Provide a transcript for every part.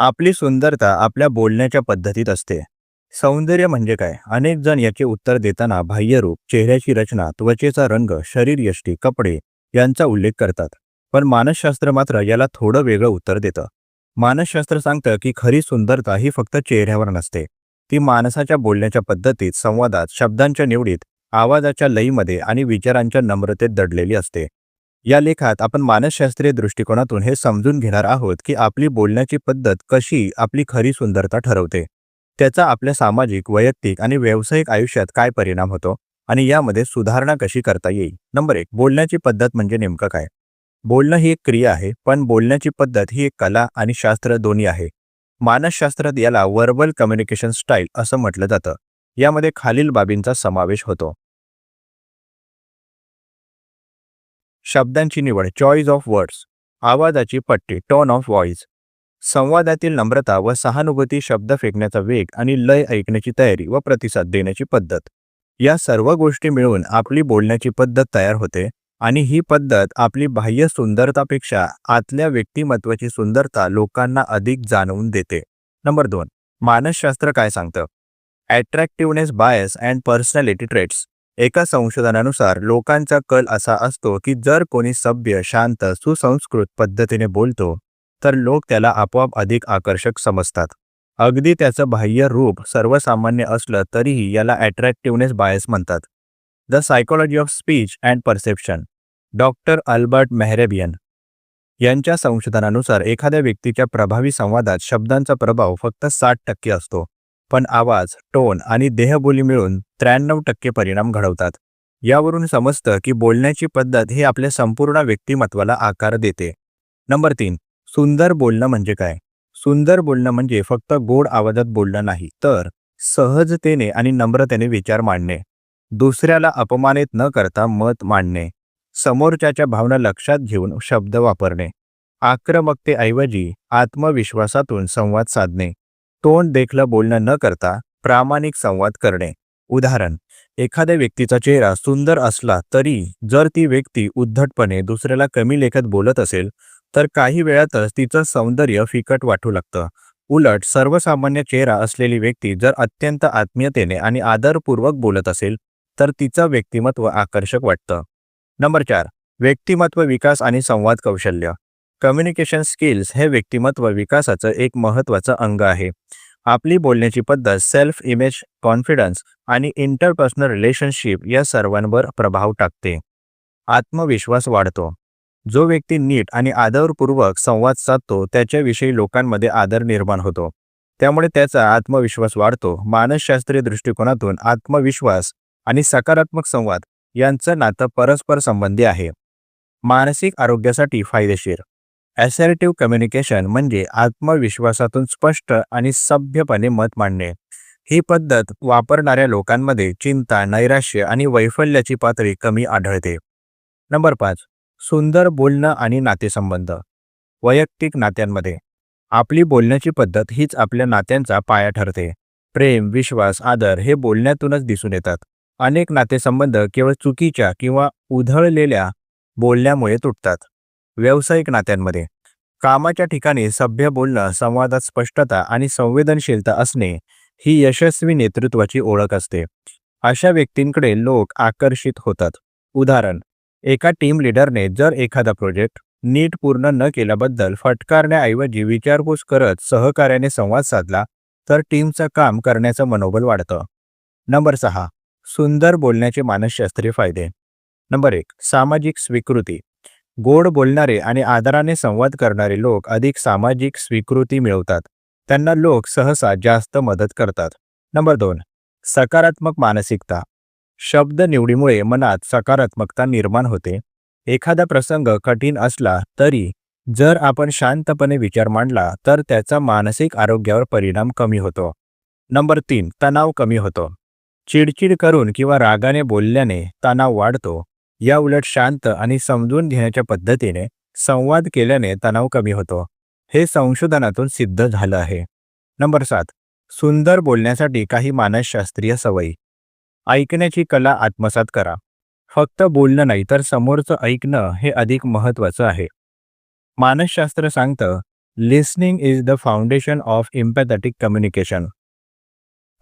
आपली सुंदरता आपल्या बोलण्याच्या पद्धतीत असते. सौंदर्य म्हणजे काय? अनेक जण याचे उत्तर देताना बाह्यरूप चेहऱ्याची रचना त्वचेचा रंग शरीरयष्टी कपडे यांचा उल्लेख करतात. पण मानसशास्त्र मात्र याला थोडं वेगळं उत्तर देतं. मानसशास्त्र सांगतं की खरी सुंदरता ही फक्त चेहऱ्यावर नसते. ती माणसाच्या बोलण्याच्या पद्धतीत संवादात शब्दांच्या निवडीत आवाजाच्या लयीमध्ये आणि विचारांच्या नम्रतेत दडलेली असते. या लेखात आपण मानसशास्त्रीय दृष्टिकोनातून हे समजून घेणार आहोत की आपली बोलण्याची पद्धत कशी आपली खरी सुंदरता ठरवते. त्याचा आपल्या सामाजिक वैयक्तिक आणि व्यावसायिक आयुष्यात काय परिणाम होतो आणि यामध्ये सुधारणा कशी करता येईल? नंबर एक बोलण्याची पद्धत म्हणजे नेमकं काय? बोलणं ही एक क्रिया आहे पण बोलण्याची पद्धत ही एक कला आणि शास्त्र दोन्ही आहे. मानसशास्त्रात याला वर्बल कम्युनिकेशन स्टाईल असं म्हटलं जातं. यामध्ये खालील बाबींचा समावेश होतो. शब्दांची निवड चॉईस ऑफ वर्ड्स आवाजाची पट्टी टोन ऑफ व्हॉइस संवादातील नम्रता व सहानुभूती शब्द फेकण्याचा वेग आणि लय ऐकण्याची तयारी व प्रतिसाद देण्याची पद्धत. या सर्व गोष्टी मिळून आपली बोलण्याची पद्धत तयार होते आणि ही पद्धत आपली बाह्य सुंदरतापेक्षा आतल्या व्यक्तिमत्वाची सुंदरता लोकांना अधिक जाणवून देते. नंबर दोन मानसशास्त्र काय सांगतं? Attractiveness bias and personality traits एका संशोधनानुसार लोकांचा कल असा असतो की जर कोणी सभ्य शांत सुसंस्कृत पद्धतीने बोलतो तर लोक त्याला आपोआप अधिक आकर्षक समजतात. अगदी त्याचं बाह्य रूप सर्वसामान्य असलं तरीही याला अट्रॅक्टिव्हनेस बायस म्हणतात. The psychology of speech and perception doctor Albert Mehrabian यांच्या संशोधनानुसार एखाद्या व्यक्तीच्या प्रभावी संवादात शब्दांचा प्रभाव फक्त साठ टक्के असतो. पण आवाज टोन आणि देहबोली मिळून त्र्याण्णव टक्के परिणाम घडवतात. यावरून समजतं की बोलण्याची पद्धत ही आपल्या संपूर्ण व्यक्तिमत्वाला आकार देते. नंबर तीन सुंदर बोलणं म्हणजे काय? सुंदर बोलणं म्हणजे फक्त गोड आवाजात बोलणं नाही तर सहजतेने आणि नम्रतेने विचार मांडणे. दुसऱ्याला अपमानित न करता मत मांडणे. समोरच्याच्या भावना लक्षात घेऊन शब्द वापरणे. आक्रमकतेऐवजी आत्मविश्वासातून संवाद साधणे. तोंड देखलं बोलणं न करता प्रामाणिक संवाद करणे. उदाहरण एखाद्या व्यक्तीचा चेहरा सुंदर असला तरी जर ती व्यक्ती उद्धटपणे दुसऱ्याला कमी लेखत बोलत असेल तर काही वेळातच तिचं सौंदर्य फिकट वाटू लागतं. उलट सर्वसामान्य चेहरा असलेली व्यक्ती जर अत्यंत आत्मीयतेने आणि आदरपूर्वक बोलत असेल तर तिचं व्यक्तिमत्व आकर्षक वाटतं. नंबर चार व्यक्तिमत्व विकास आणि संवाद कौशल्य. कम्युनिकेशन स्किल्स हे व्यक्तिमत्व विकासाचं एक महत्त्वाचं अंग आहे. आपली बोलण्याची पद्धत सेल्फ इमेज कॉन्फिडन्स आणि इंटरपर्सनल रिलेशनशिप या सर्वांवर प्रभाव टाकते. आत्मविश्वास वाढतो. जो व्यक्ती नीट आणि आदरपूर्वक संवाद साधतो त्याच्याविषयी लोकांमध्ये आदर निर्माण होतो. त्यामुळे त्याचा आत्मविश्वास वाढतो. मानसशास्त्रीय दृष्टिकोनातून आत्मविश्वास आणि सकारात्मक संवाद यांचं नातं परस्पर संबंधी आहे. मानसिक आरोग्यासाठी फायदेशीर. ॲसर्टिव्ह कम्युनिकेशन म्हणजे आत्मविश्वासातून स्पष्ट आणि सभ्यपणे मत मांडणे. ही पद्धत वापरणाऱ्या लोकांमध्ये चिंता नैराश्य आणि वैफल्याची पातळी कमी आढळते. नंबर पाच. सुंदर बोलणं आणि नातेसंबंध. वैयक्तिक नात्यांमध्ये. आपली बोलण्याची पद्धत हीच आपल्या नात्यांचा पाया ठरते. प्रेम विश्वास आदर हे बोलण्यातूनच दिसून येतात. अनेक नातेसंबंध केवळ चुकीच्या किंवा उधळलेल्या बोलण्यामुळे तुटतात. व्यावसायिक नात्यांमध्ये. कामाच्या ठिकाणी सभ्य बोलणं संवादात स्पष्टता आणि संवेदनशीलता असणे ही यशस्वी नेतृत्वाची ओळख असते. अशा व्यक्तींकडे लोक आकर्षित होतात. उदाहरण एका टीम लीडरने जर एखादा प्रोजेक्ट नीट पूर्ण न केल्याबद्दल फटकारण्याऐवजी विचारपूस करत सहकार्याने संवाद साधला तर टीमचं काम करण्याचं मनोबल वाढतं. नंबर सहा सुंदर बोलण्याचे मानसशास्त्रीय फायदे. नंबर एक सामाजिक स्वीकृती. गोड बोलणारे आणि आदराने संवाद करणारे लोक अधिक सामाजिक स्वीकृती मिळवतात. त्यांना लोक सहसा जास्त मदत करतात. नंबर दोन सकारात्मक मानसिकता. शब्द निवडीमुळे मनात सकारात्मकता निर्माण होते. एखादा प्रसंग कठीण असला तरी जर आपण शांतपणे विचार मांडला तर त्याचा मानसिक आरोग्यावर परिणाम कमी होतो. नंबर तीन तणाव कमी होतो. चिडचिड करून किंवा रागाने बोलल्याने तणाव वाढतो. या उलट शांत आणि समजून घेण्याच्या पद्धतीने संवाद केल्याने तणाव कमी होतो. हे संशोधनातून सिद्ध झालं आहे. नंबर सात. सुंदर बोलण्यासाठी काही मानसशास्त्रीय सवयी. ऐकण्याची कला आत्मसात करा. फक्त बोलणं नाही तर समोरचं ऐकणं हे अधिक महत्त्वाचं आहे. मानसशास्त्र सांगतं listening is the foundation of empathetic communication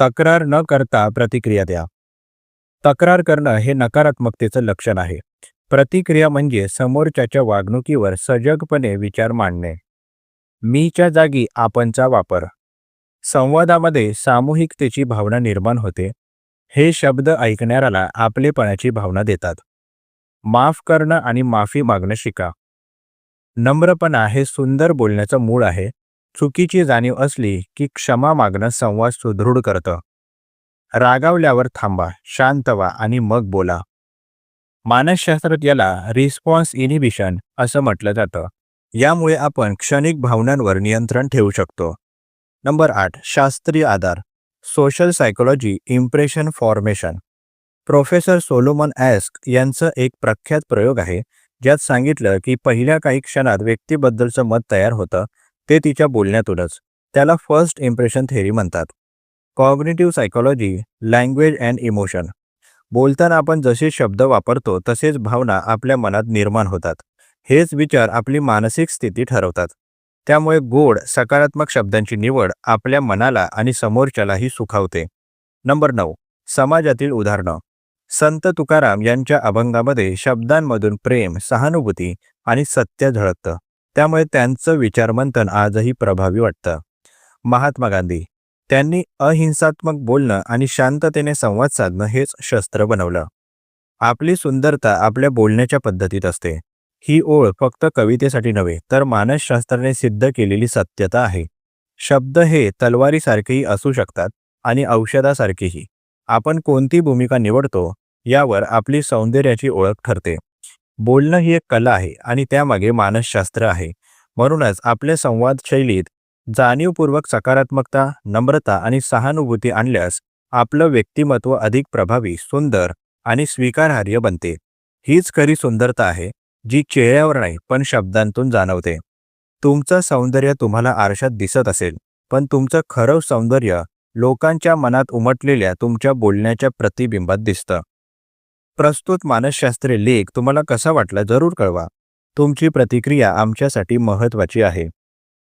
तक्रार न करता प्रतिक्रिया द्या. तक्रार करणं हे नकारात्मकतेचं लक्षण आहे. प्रतिक्रिया म्हणजे समोरच्याच्या वागणुकीवर सजगपणे विचार मांडणे. मीच्या जागी आपणचा वापर. संवादामध्ये सामूहिकतेची भावना निर्माण होते. हे शब्द ऐकणाऱ्याला आपलेपणाची भावना देतात. माफ करणं आणि माफी मागणं शिका. नम्रपणा हे सुंदर बोलण्याचं मूळ आहे. चुकीची जाणीव असली की क्षमा मागणं संवाद सुदृढ करतं. रागावल्यावर थांबा शांत व्हा आणि मग बोला. मानसशास्त्रात याला रिस्पॉन्स इनिबिशन असं म्हटलं जातं. यामुळे आपण क्षणिक भावनांवर नियंत्रण ठेवू शकतो. नंबर आठ शास्त्रीय आधार. Social psychology impression formation professor Solomon Asch यांचं एक प्रख्यात प्रयोग आहे ज्यात सांगितलं की पहिल्या काही क्षणात व्यक्तीबद्दलचं मत तयार होतं ते तिच्या बोलण्यातूनच. त्याला फर्स्ट इम्प्रेशन थेरी म्हणतात. Cognitive psychology language and emotion बोलताना आपण जसे शब्द वापरतो तसेच भावना आपल्या मनात निर्माण होतात. हेच विचार आपली मानसिक स्थिती ठरवतात. त्यामुळे गोड सकारात्मक शब्दांची निवड आपल्या मनाला आणि समोरच्यालाही सुखावते. नंबर नऊ समाजातील उदाहरणं. संत तुकाराम यांच्या अभंगामध्ये शब्दांमधून प्रेम सहानुभूती आणि सत्य झळकतं. त्यामुळे त्यांचं विचारमंथन आजही प्रभावी वाटतं. महात्मा गांधी त्यांनी अहिंसात्मक बोलणं आणि शांततेने संवाद साधणं हेच शस्त्र बनवलं. आपली सुंदरता आपल्या बोलण्याच्या पद्धतीत असते. ही ओळ फक्त कवितेसाठी नव्हे तर मानसशास्त्राने सिद्ध केलेली सत्यता आहे. शब्द हे तलवारीसारखेही असू शकतात आणि औषधासारखेही. आपण कोणती भूमिका निवडतो यावर आपली सौंदर्याची ओळख ठरते. बोलणं ही एक कला आहे आणि त्यामागे मानसशास्त्र आहे. म्हणूनच आपल्या संवाद शैलीत जाणीवपूर्वक सकारात्मकता नम्रता आणि सहानुभूती आणल्यास आपलं व्यक्तिमत्व अधिक प्रभावी सुंदर आणि स्वीकारार्ह बनते. हीच खरी सुंदरता आहे जी चेहऱ्यावर नाही पण शब्दांतून जाणवते. तुमचं सौंदर्य तुम्हाला आरशात दिसत असेल पण तुमचं खरं सौंदर्य लोकांच्या मनात उमटलेल्या तुमच्या बोलण्याच्या प्रतिबिंबात दिसतं. प्रस्तुत मानसशास्त्रीय लेख तुम्हाला कसा वाटला जरूर कळवा. तुमची प्रतिक्रिया आमच्यासाठी महत्त्वाची आहे.